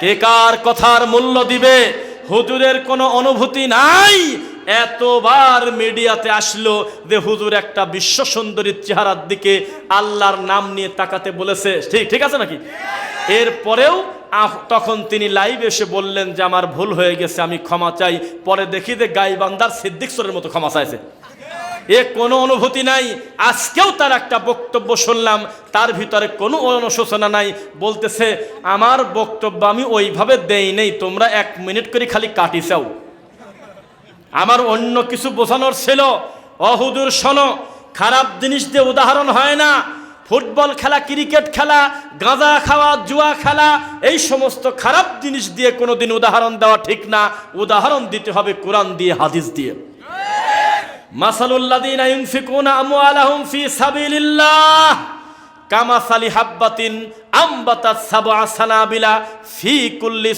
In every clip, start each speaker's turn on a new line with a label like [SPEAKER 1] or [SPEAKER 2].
[SPEAKER 1] কে কার কথার মূল্য দিবে? হুজুরের কোনো অনুভূতি নাই? এতবার মিডিয়াতে আসলো যে হুজুর একটা বিশ্ব সুন্দরীর চেহারার দিকে আল্লাহর নাম নিয়ে তাকাতে বলেছে। ঠিক ঠিক আছে নাকি? এরপরেও তখন তিনি লাইভ এসে বললেন যে, আমার ভুল হয়ে গেছে, আমি ক্ষমা চাই। পরে দেখি যে গাইবান্দার সিদ্দিক সরের মতো ক্ষমা চাইছে। এ কোনো অনুভূতি নাই। আজকেও তার একটা বক্তব্য শুনলাম, তার ভিতরে কোনো অনুশোচনা নাই। বলতেছে, আমার বক্তব্য আমি ওইভাবে দেই নেই, তোমরা এক মিনিট করে খালি কাটি চাও। আমার অন্য কিছু বোঝানোর ছিল অহুদুর শোনো, খারাপ জিনিস দিয়ে উদাহরণ হয় না। ফুটবল খেলা, ক্রিকেট খেলা, গাঁজা খাওয়া, জুয়া খেলা, এই সমস্ত খারাপ জিনিস দিয়ে কোনোদিন উদাহরণ দেওয়া ঠিক না। উদাহরণ দিতে হবে কোরআন দিয়ে, হাদিস দিয়ে। হাব্বাতিন ফি কুল্লি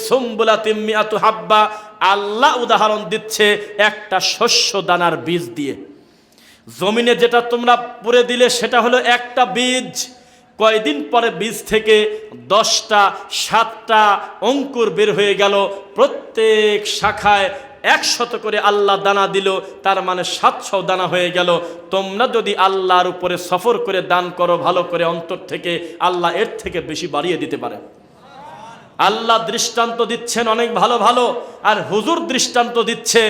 [SPEAKER 1] হাব্বা। আল্লাহ উদাহরণ দিচ্ছে একটা শস্য দানার বীজ দিয়ে। জমিনে যেটা তোমরা পুরে দিলে সেটা হলো একটা বীজ। কয়দিন পরে বীজ থেকে দশটা, সাতটা অঙ্কুর বের হয়ে গেল। প্রত্যেক শাখায় একশত করে আল্লাহ দানা দিল, তার মানে সাতশো দানা হয়ে গেল। তোমরা যদি আল্লাহর উপরে সফর করে দান করো, ভালো করে অন্তর থেকে আল্লাহ এর থেকে বেশি বাড়িয়ে দিতে পারে। আল্লাহ দৃষ্টান্ত দিচ্ছেন অনেক ভালো ভালো, আর হুজুর দৃষ্টান্ত দিচ্ছে,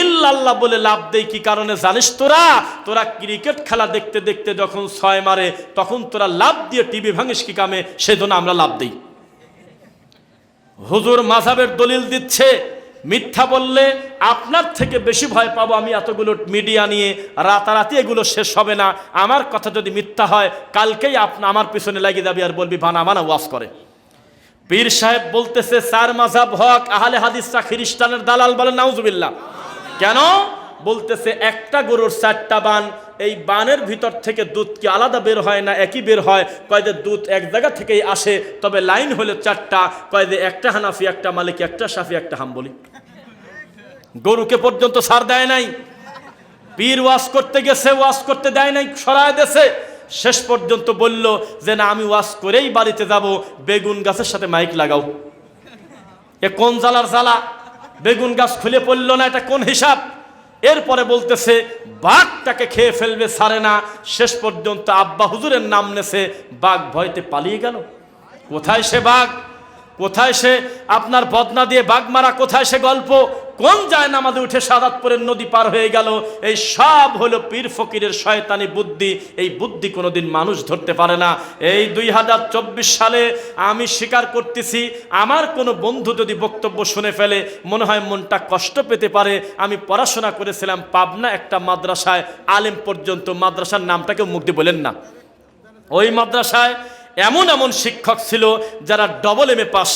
[SPEAKER 1] ইল্লাল্লাহ বলে লাভ দেই, কি কারণে জানিস তোরা? তোরা ক্রিকেট খেলা দেখতে দেখতে যখন ছয় মারে, তখন তোরা লাভ দিয়ে টিভি ভাঙিস কি কামে? সেজন্য আমরা লাভ দিই। হুজুর মাঝাবের দলিল দিচ্ছে মিথ্যা বললে আপনার থেকে বেশি ভয় পাবো আমি এতগুলো মিডিয়া নিয়ে। রাতারাতি এগুলো শেষ হবে না। আমার কথা যদি মিথ্যা হয়, কালকেই আপনা আমার পিছনে লাগিয়ে যাবি আর বলবি, বানা বানা, ওয়াজ করে। পীর সাহেব বলতেছে চার মাঝাব হক, আহলে হাদিসরা খ্রিস্টানের দালাল বলে, নাউজুবিল্লাহ। কেন? বলতেছে, একটা গরুর চারটা বান, এই বানের ভিতর থেকে দুধ কি আলাদা বের হয় না একই বের হয়? কয় যে দুধ এক জায়গা থেকেই আসে, তবে লাইন হলে চারটা, কয়েদে একটা হানাফি, একটা মালিক, একটা সাফি একটা হাম্বলি। গরুকে পর্যন্ত সার দেয় নাই। পীর ওয়াশ করতে গেছে ওয়াশ করতে দেয় নাই, সরায় দেছে। শেষ পর্যন্ত বলল যে, না, আমি ওয়াশ করেই বাড়িতে যাব, বেগুন গাছের সাথে মাইক লাগাও। এ কোন জ্বালার জ্বালা? বেগুন গাছ খুলে পড়ল না, এটা কোন হিসাব? এরপরে বলতেছে, বাঘটাকে খেয়ে ফেলবে, সারে না। শেষ পর্যন্ত আব্বা হুজুরের নাম নেছে, বাঘ ভয়তে পালিয়ে গেল। কোথায় সে বাঘ? কোথায় সে? আপনার বদনা দিয়ে বাঘ মারা, কোথায় সে গল্প? কোন যায় নামাজে উঠে সাদাতপুরের নদী পার হয়ে গেল। এই সব হলো পীর ফকিরের শয়তানি বুদ্ধি। এই বুদ্ধি কোনোদিন মানুষ ধরতে পারে না। এই দুই হাজার চব্বিশ সালে আমি স্বীকার করতেছি, আমার কোনো বন্ধু যদি বক্তব্য শুনে ফেলে, মনে হয় মনটা কষ্ট পেতে পারে। আমি পড়াশোনা করেছিলাম পাবনা একটা মাদ্রাসায়। আলেম পর্যন্ত মাদ্রাসার নামটাকেও মুক্তি বলেন না। ওই মাদ্রাসায় এমন এমন শিক্ষক ছিল যারা ডবল এম এ পাস।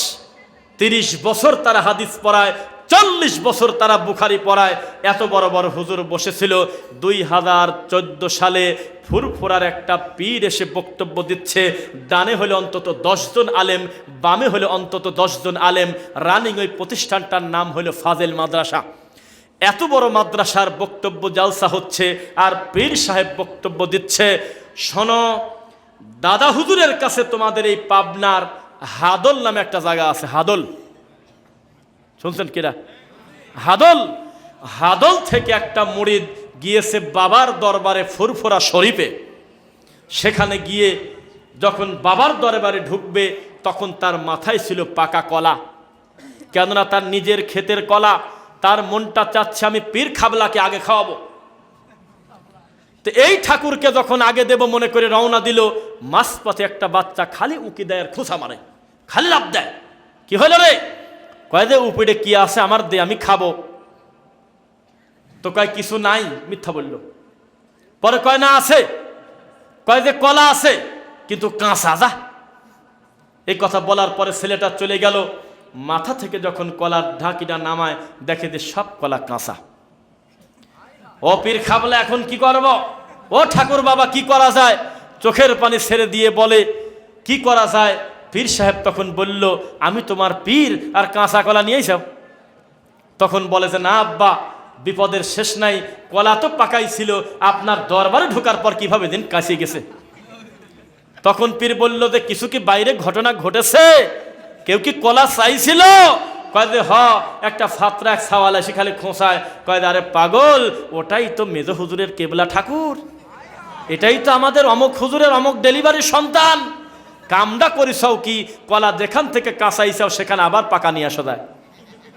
[SPEAKER 1] তিরিশ বছর তারা হাদিস পড়ায় চল্লিশ বছর তারা বুখারি পড়ায়। এত বড় বড় হুজুর বসেছিল। দুই হাজার চোদ্দ সালে ফুরফুরার একটা পীর এসে বক্তব্য দিচ্ছে, ডানে হলে অন্তত দশজন আলেম, বামে হলে অন্তত দশজন আলেম রানিং ওই প্রতিষ্ঠানটার নাম হলো ফাজেল মাদ্রাসা। এত বড় মাদ্রাসার বক্তব্য জালসা হচ্ছে আর পীর সাহেব বক্তব্য দিচ্ছে, শোনো, দাদা হুজুরের কাছে তোমাদের এই পাবনার হাদল নামে একটা জায়গা আছে, হাদল। শুনছেন কিরা? হাদল হাদল থেকে একটা মুড়িদ গিয়েছে বাবার দরবারে ফুরফুরা শরীফে। সেখানে গিয়ে যখন বাবার দরবারে ঢুকবে, তখন তার মাথায় ছিল পাকা কলা। কেননা তার নিজের ক্ষেতের কলা, তার মনটা চাচ্ছে আমি পীর খাবলাকে আগে খাওয়াবো। তো এই ঠাকুরকে যখন আগে দেব মনে করে রওনা দিল মাস পথে একটা বাচ্চা খালি উকি দেয় আর খুসা মারে, খালি লাভ দেয়। কি হলো রে? কয় যে উপরে কি আছে আমার দে, আমি খাব। তো কয়, কিছু নাই মিথ্যা বলল। পরে কয়, না, আছে। কয় যে, কলা আছে, কিন্তু কাঁচা, যা। এই কথা বলার পরে ছেলেটা চলে গেল। মাথা থেকে যখন কলার ঢাকিটা নামায়, দেখে যে সব কলা কাঁচা। ও পীর খাবলে এখন কি করব? ও ঠাকুর বাবা, কি করা যায়? চোখের পানি ছেড়ে দিয়ে বলে, কি করা যায়? পীর সাহেব তখন বলল, আমি তোমার পীর আর কাঁচা কলা নিয়ে যাও তখন বলে যে, না আব্বা, বিপদের শেষ নাই, কলা তো পাকাই ছিল, আপনার দরবারে ঢোকার পর কীভাবে দিন কাছে গেছে? তখন পীর বলল যে, কিছু কি বাইরে ঘটনা ঘটেছে? কেউ কি কলা চাইছিল? কয়েদে হ, একটা ফাতরা এক সাওয়ালা সে খালি খোঁসায় কয়েদে আরে পাগল, ওটাই তো মেজ হুজুরের কেবলা ঠাকুর। এটাই তো আমাদের অমক হুজুরের অমক ডেলিভারি সন্তান। কামডা করিসাও কি? কলা যেখান থেকে কাঁচাইছাও সেখানে আবার পাকা নিয়ে আসা যায়।